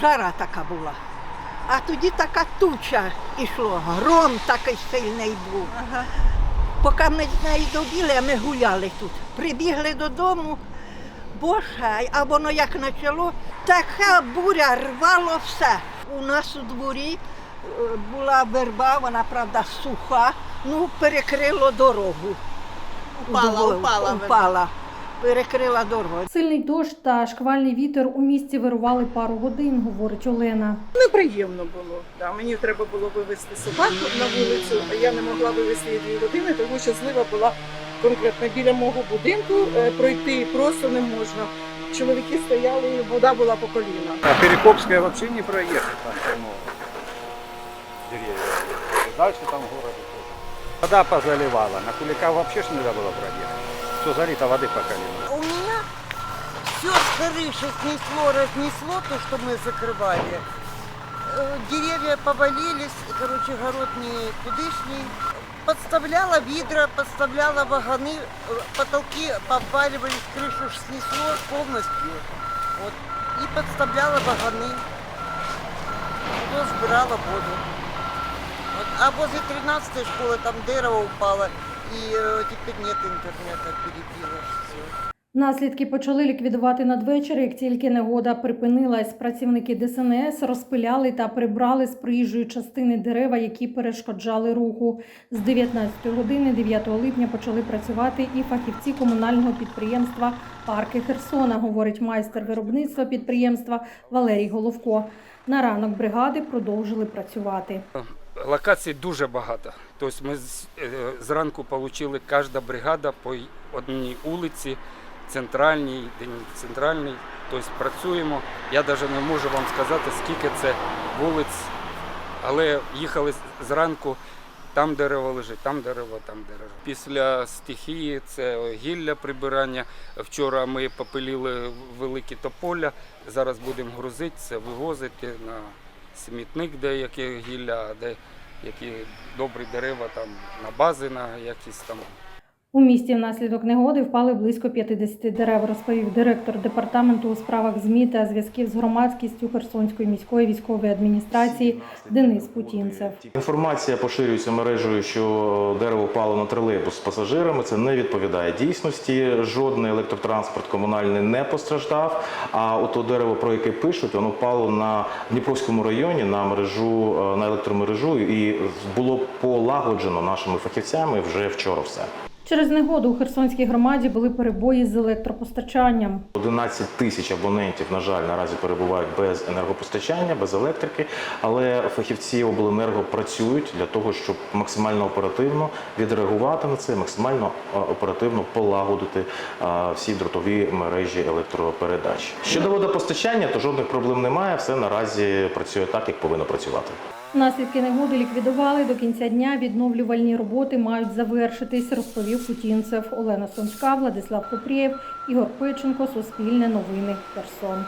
жара така була. А тоді така туча йшло, гром такий сильний був. Поки ми з нею добіли, а ми гуляли тут. Прибігли додому, боже, а воно як почало, така буря рвало все. У нас у дворі е, була верба, вона правда суха, ну перекрило дорогу. Упала, Дво- упала упала, перекрила дорогу. Сильний дощ та шквальний вітер у місті вирували пару годин, говорить Олена. Неприємно було. Да, мені треба було вивезти собаку на вулицю, а я не могла вивезти її дві години, тому що злива була конкретно біля мого будинку. е, Пройти просто не можна. Чоловіки стояли, вода була по коліна. А Перекопская вообще не проехать, там деревьев. И дальше там в городе. Вода позаливала, на Кулика вообще ж нельзя было проехать. Все залито воды по колено. У меня все с крыши снесло, разнесло то, что мы закрывали. Э, Деревья повалились, короче, город никудышний. Подставляла ведра, подставляла вагоны, э, потолки обваливались, крышу снесло полностью. Вот. И подставляла вагоны. Вот сбирала воду. А возле 13 школы там дерево упало, и э, теперь нет интернета, перебило все. Наслідки почали ліквідувати надвечір. Як тільки негода припинилась, працівники ДСНС розпиляли та прибрали з проїжджої частини дерева, які перешкоджали руху. З 19 години 9 липня почали працювати і фахівці комунального підприємства Парки Херсона, говорить майстер виробництва підприємства Валерій Головко. На ранок бригади продовжили працювати. Локацій дуже багато. Тобто ми е, зранку отримали кожна бригада по одній вулиці, центральній, день центральний. Тобто працюємо. Я навіть не можу вам сказати, скільки це вулиць, але їхали зранку. Там дерево лежить, там дерево, там дерево. Після стихії це гілля прибирання. Вчора ми попилили великі тополя. Зараз будемо грузити це, вивозити на смітник, де які гілля, де які добрі дерева там на бази, на якісь там. У місті внаслідок негоди впали близько 50 дерев, розповів директор департаменту у справах ЗМІ та зв'язків з громадськістю Херсонської міської військової адміністрації Денис Путінцев. Інформація поширюється мережею, що дерево впало на тролейбус з пасажирами. Це не відповідає дійсності. Жодний електротранспорт комунальний не постраждав. А ото дерево, про яке пишуть, воно впало на Дніпровському районі на мережу е, на електромережу і було полагоджено нашими фахівцями вже вчора. Все. Через негоду у Херсонській громаді були перебої з електропостачанням. 11 тисяч абонентів, на жаль, наразі перебувають без енергопостачання, без електрики, але фахівці обленерго працюють для того, щоб максимально оперативно відреагувати на це, максимально оперативно полагодити всі дротові мережі електропередач. Щодо водопостачання, то жодних проблем немає. Все наразі працює так, як повинно працювати. Наслідки негоди ліквідували до кінця дня. Відновлювальні роботи мають завершитись, розповів Путінцев. Олена Сонська, Владислав Купрієв, Ігор Пиченко, Суспільне новини, Херсон.